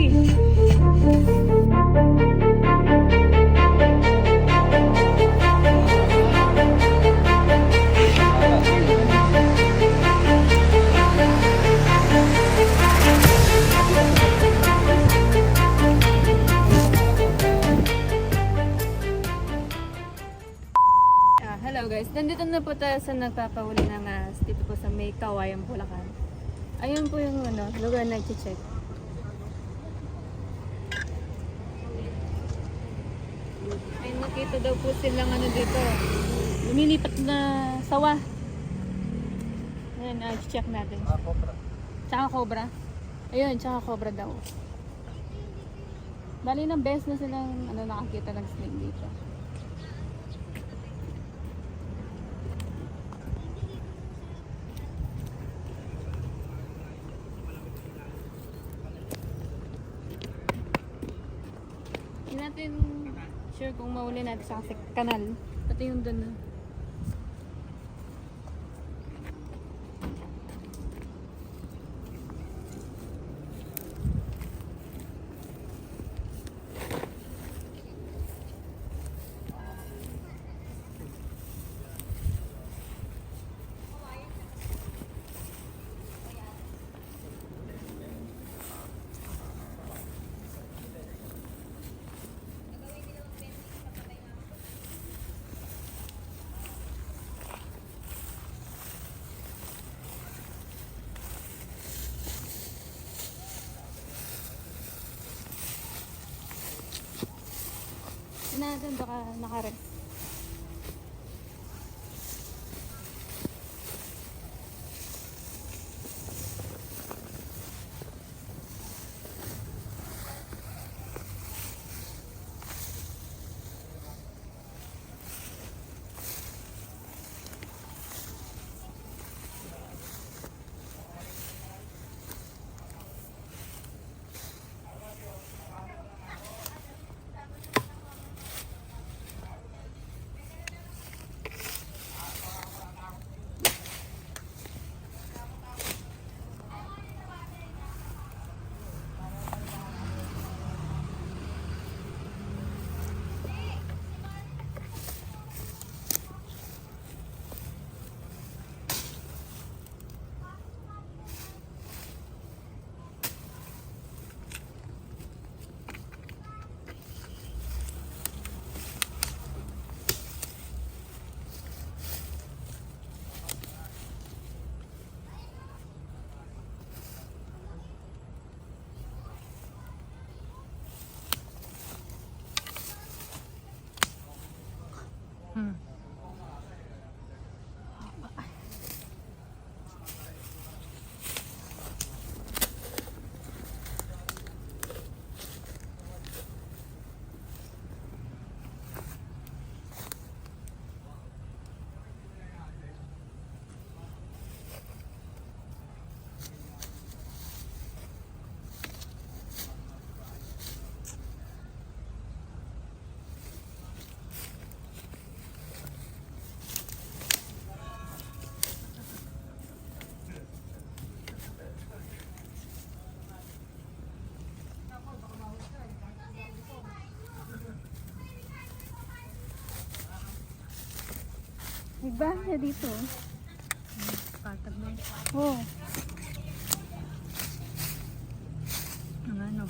sige. Ah, hello guys, nandito na po tayo sa nagpapahuli ng as dito po sa may Kawayan, Bulacan. Ayun po yung ano, lugar na check Ay nakita daw po silang ano dito, lumilipat na sawa. Ayan, ah, check natin. Tsaka cobra. Ayun, tsaka cobra daw. Bali ng best na silang ano, nakakita ng snake dito. Hindi natin sure kung mauli natin sa kanal. Pati yung doon na. Tignan natin baka nakarep. Nagbahan siya dito. Patag na yun. Oh. Ang ano.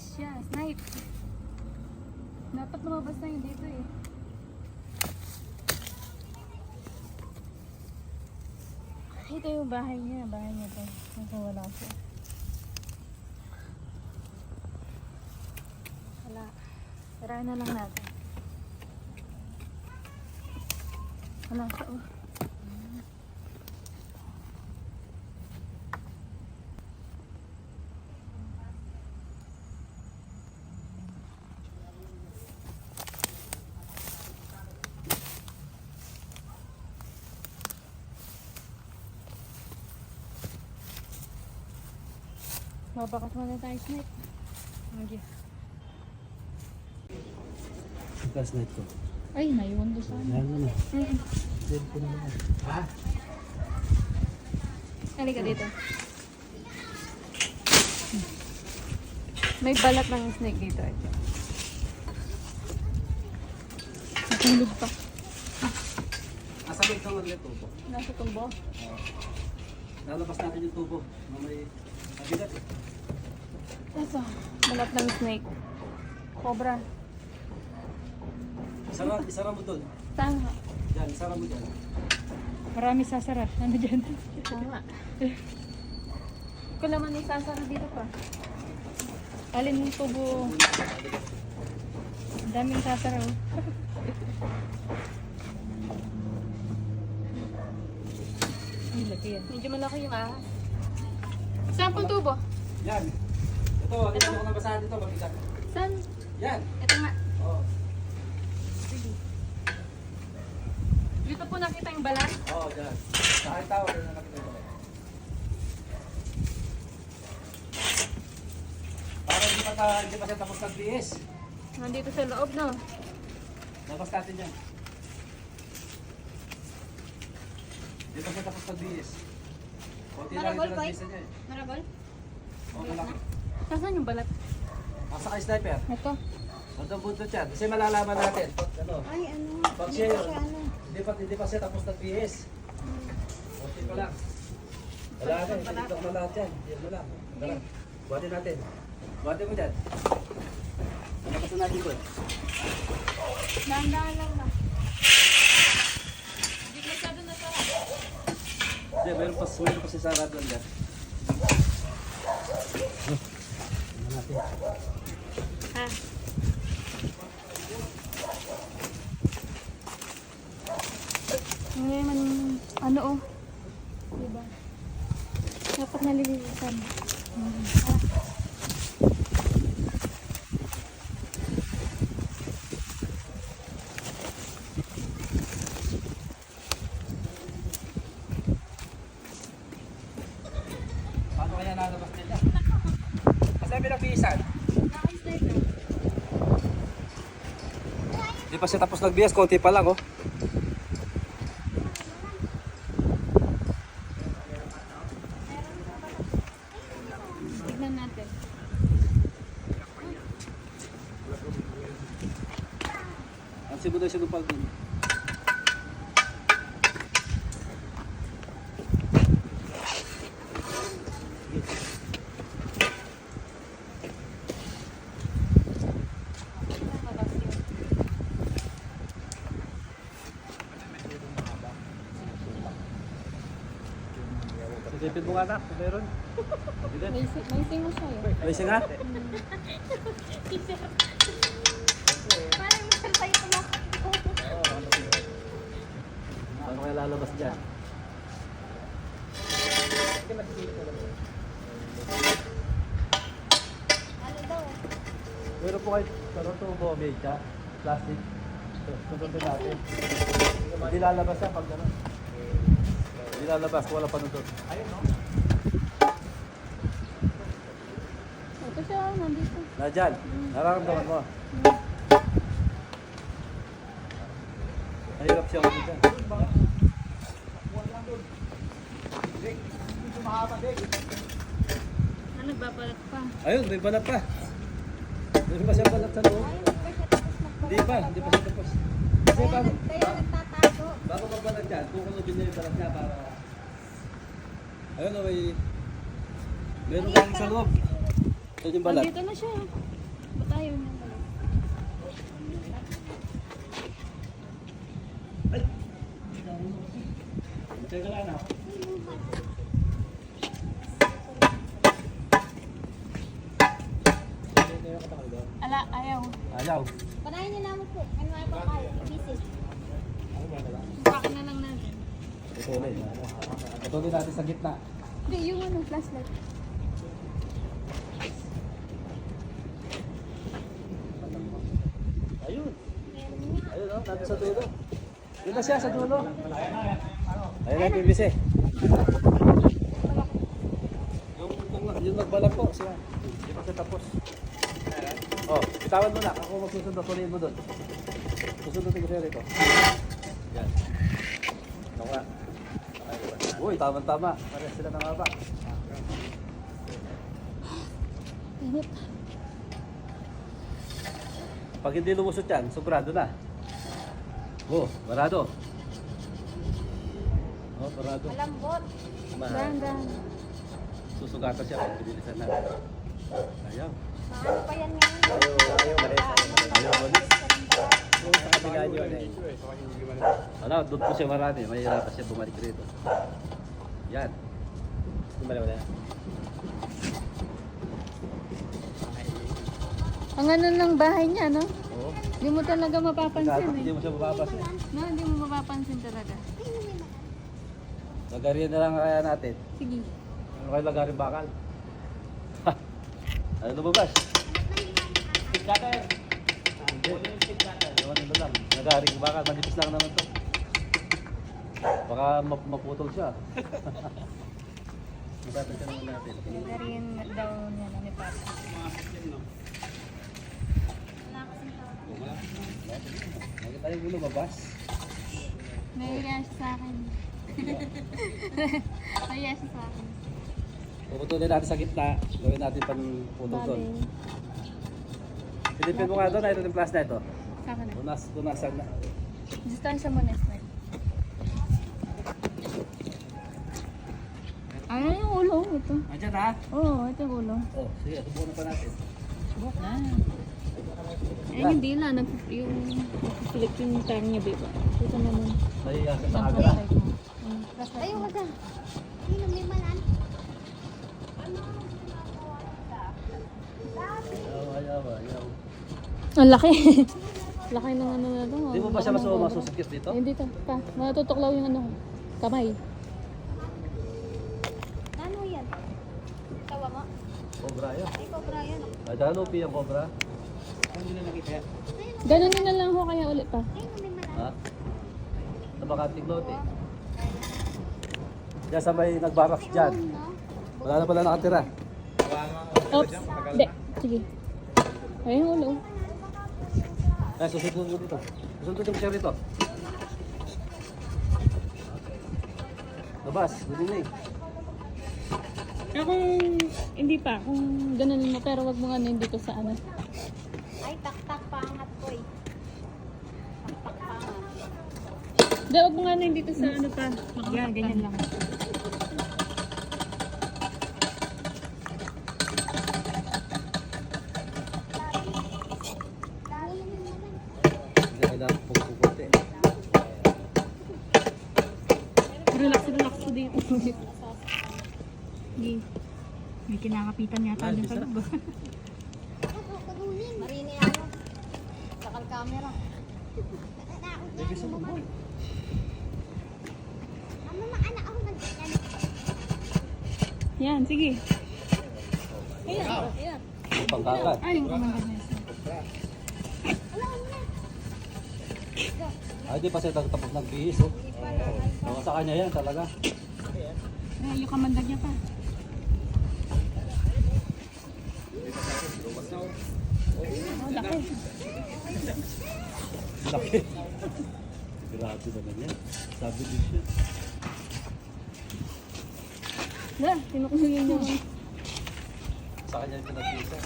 Balis siya. Snipe. Dapat lumabas na yun dito eh. Ito yung bahay niya. Bahay niya to. Nasa wala siya. Wala. Try na lang natin. Wala siya oh. Mabakas muna tayo snake. Okay. Gas net ko. Ay, naiwan doon sana. Ayan na. Mm. Save ko na. Ha? Halika dito. May balat ng snake dito. Ito. Natulog pa. Asa ba ikaw maglet tubo? Nasa tumbo. Lalabas natin yung tubo. Na eh. Ito. Balat ng snake. Cobra. Isara, isara mo doon. Saan nga? Diyan, isara mo dyan. Marami sasara. Ano dyan? Oo nga. Naman isasara dito pa. Alin yung tubo? Ang daming sasara oh. Ay, laki yan. Medyo malaki yung ahas. Saan pong tubo? Yan. Ito, dito ko nabasahan dito. Mabigat. Saan? Yan. Ito nga. Oo. Dito po nakita yung balat. Oo, dyan. Sa akin tao, na nakita ko. Para hindi pa, hindi pa siya tapos nag-BS. Nandito sa loob, no? Labas natin yan. Hindi pa siya tapos nag-BS. Kunti ito Koy? Marabol? Oo, malaki. Nasaan yung balat? Asa kay sniper? Ito. Bandang buntot yan. Kasi malalaman natin. Pag ano, Ay, ano? Pag siya yun. ano. hindi pa, hindi pa siya tapos nag-BS. Kunti pa lang. Wala na, hindi mo lahat yan. Yan mo lang. Tara, natin. Buhatin mo dyan. Ano ka sa natin ko? Dahan-dahan lang? Diyan, mayroon pa, mayroon pa si Sarah doon dyan. Ano natin? Ha? Ngayon, ano oh. Diba? Dapat nalililisan. Hmm. Paano kaya nalabas nila? Kasi may nag-BSan. Hindi pa siya tapos nag-BS, konti pa lang oh. Tignan natin. Ang sibo daw siya dupal din. Mo nga na, kung meron. May, singo siya eh. May isa nga? Parang minsan tayo tumakot. Paano kaya lalabas dyan? Ano daw? Meron po kayo, karoon to bombe, tsa, plastic. Tututin natin. Hindi lalabas yan pag gano'n. Hindi lalabas, wala panundot. Ayun, no? Siya, nandito. Na dyan, nararamdaman mo. Mahirap siya ako dyan. Ah, nagbabalat pa. Ayun, may balat pa. Meron pa siya balat sa loob. Hindi pa, hindi pa siya tapos. Kasi Kaya, bago, kaya nagtatago. bago magbalat dyan, kukulubin niya yung balat niya para... Ayun, oh, may... Meron kang sa loob. Ito yung balat. Nandito na siya. Ba't ayaw niya balat? Teka lang ah. Ala, ayaw. Ayaw. Panahin niyo naman po. Ano ay pa kayo? Busy. Pakin na lang natin. Ito ulit. Ito ulit natin sa gitna. Hindi, yung ano, flashlight. Ayun. Ayun, oh, natin sa dulo. Na siya sa dulo. Ayun na yung PVC. Yung, yung, nagbalak po siya. Hindi pa siya tapos. Oh, bitawan mo na. Ako magsusunod. Tuloyin mo doon. Susunod ko siya rito. Yan. Nga. Uy, tama-tama. Parehas sila ng haba. Init. Pag hindi lumusot yan, sobrado na. Oh, barado. Oh, barado. Malambot. Dahan, dahan. Susugatan siya pag pinilisan na. Ayaw. Maano pa yan ngayon? Ayaw, ayaw, malis. Ayaw, malis. Sa kabila nyo, ano eh. Ano, doon po siya marami. Mahirapan siya bumalik rito. Yan. Bumalik na. Ang ano ng bahay niya, no? Hindi mo talaga mapapansin hindi eh. mo siya mapapasin. No, hindi mo mapapansin talaga. Lagarin na lang kaya natin. Sige. Ano kayo lagarin bakal? ano lumabas? Stick cutter. Hindi. Ewan nila lang. Nagaring bakal. Manipis lang naman to. Baka map maputol siya. Magkatan siya naman natin. Rin daw niya na ni Papa. Nakita yung lumabas. Nahiya siya sa akin. Nahiya siya sa akin. Puputulin natin sa gitna. Gawin natin pang putol doon. Silipin mo nga doon. Ito yung plus na ito. sa akin na. Tunas, tunasan na. Distansya mo na, Smile. Ayun yung ulo. Ito. Andyan ha? Oo, ito yung ulo. Oh, sige. Subukan pa natin. Subok na. Ay, hindi na. Nag yung nagpipilit yung tang niya, babe. Ito naman. Ay, sa Ang kabila. flashlight mo. Ang flashlight Ayaw mo. ka dyan. Sino may malan? Ayaw, ayaw, ayaw. Ang laki. laki ng ano na ito. Di mo ba siya masu masusukit dito? Eh, dito. Pa. Matutuklaw yung ano. ko. Kamay. Ano yan? Tawa mo? Cobra yun. Ay, cobra yan. Ay, dalupi ang cobra. Ganun na lang ho kaya ulit pa. Ha? Sa Bakanting Lote. Diyan sa may nagbarak dyan. Wala na pala nakatira. Oops. Hindi. Sige. Ayun ulo. Ay, susunod mo dito. Susunod mo siya rito. Labas, good evening. Eh kung hindi pa, kung ganun mo, pero wag mo nga ano dito sa ano. Ay, tak-tak pangat ko eh. Tak-tak pangat. Hindi, wag mo nga ano dito sa ano pa. Yan, ganyan lang. Hindi. Relax, relax ko dito. Sige. May kinakapitan yata din pala ba? Marini ano? Sakal camera. Baby, sa mo. Ano na anak ako nagkakan? Yan, sige. Ayan, ayan. Pangkakat. Ay, yung kumanda niya. Ay, di pa siya tapos nagbihis, oh. Sa kanya yan talaga. Ay, yung kamandag niya pa. Oh, laki. Laki. Grabe naman yan. Sabi din siya. Wala, tinukluyin niyo. Sa kanya yung pinag-isa.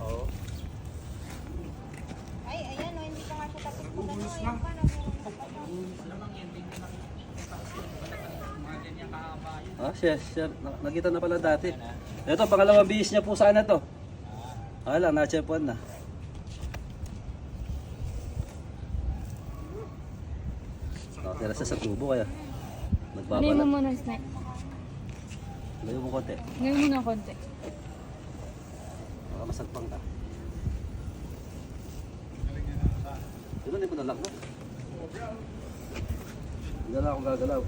Oo. Ay, ayan o, hindi ka nga siya tapos mag ano. Ayan pa. Ah, siya, siya, na- nakita na pala dati. Ito, pangalawang bihis niya po sana to. Ah, lang, na-chepuan na. Nakatira siya sa tubo kaya. Ano mo Nagbabalat. muna, snack? Layo mo konti. Ngayon mo na konti. masagpang ka. Ano na mo na lang no? Hindi na akong gagalaw.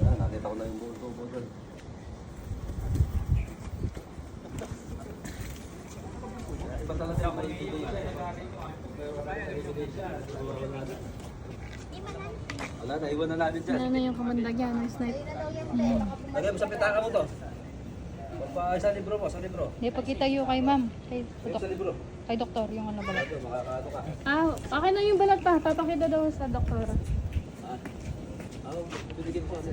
Ah, nakita ko na yung buo buo doon. Iba talaga yung may Wala na, iwan na natin dyan. Ano na yung kamandag yan, yung snipe. Hmm. Lagay mo sa pitaka mo to. Pa sa libro mo, sa libro. Hindi, pakita yung kay ma'am. Kay, Sa libro. kay doktor, yung ano balat. Ah, okay na yung balat pa. Papakita daw sa doktor. Ah, oh, binigyan ko kasi.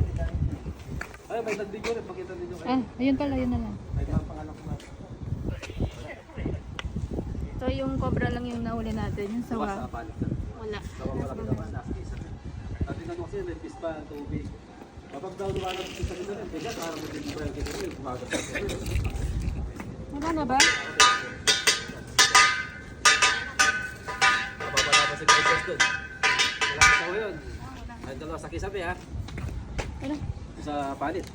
Ay, may nag-video rin. Pakita din yung Ah, ayun pala, yun na lang. Ay, mga pangalan ko na. So yung cobra lang yung nahuli natin, yung Sawa sa sawa. palit. Wala. Kasi may pispa, tubig. Kapag daw lumalang sa kanila rin, kaya parang may hindi pa yung kito rin. Kumagat sa kanila. Wala na ba? Mababala pa si Princess doon. Wala ka sawa yun. Ay, dalawa sa kisabi ha. Wala. Sa palit.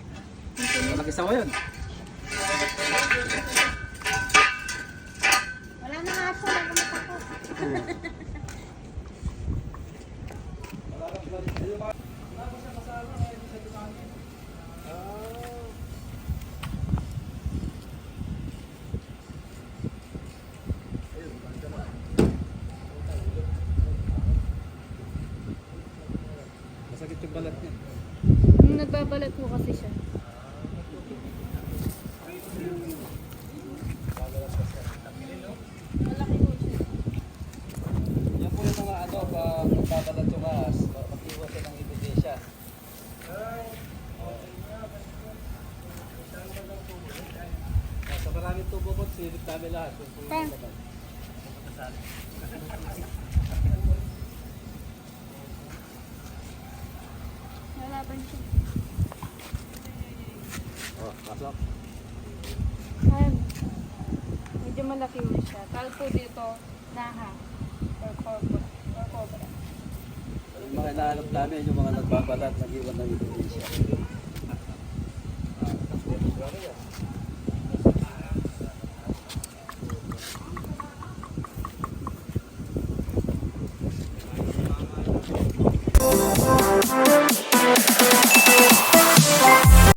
Malaki sawa yun. Wala na nga po. Wala na matakot. Masakit yung balat niya. Yung nagbabalat po kasi siya. Oh, pasok. Ayan. Medyo malaki na siya. Tawag dito, naha. Or cobra. Or cobra. Yung mga inaanap namin, yung mga nagbabalat, nag-iwan ng Indonesia. Ah,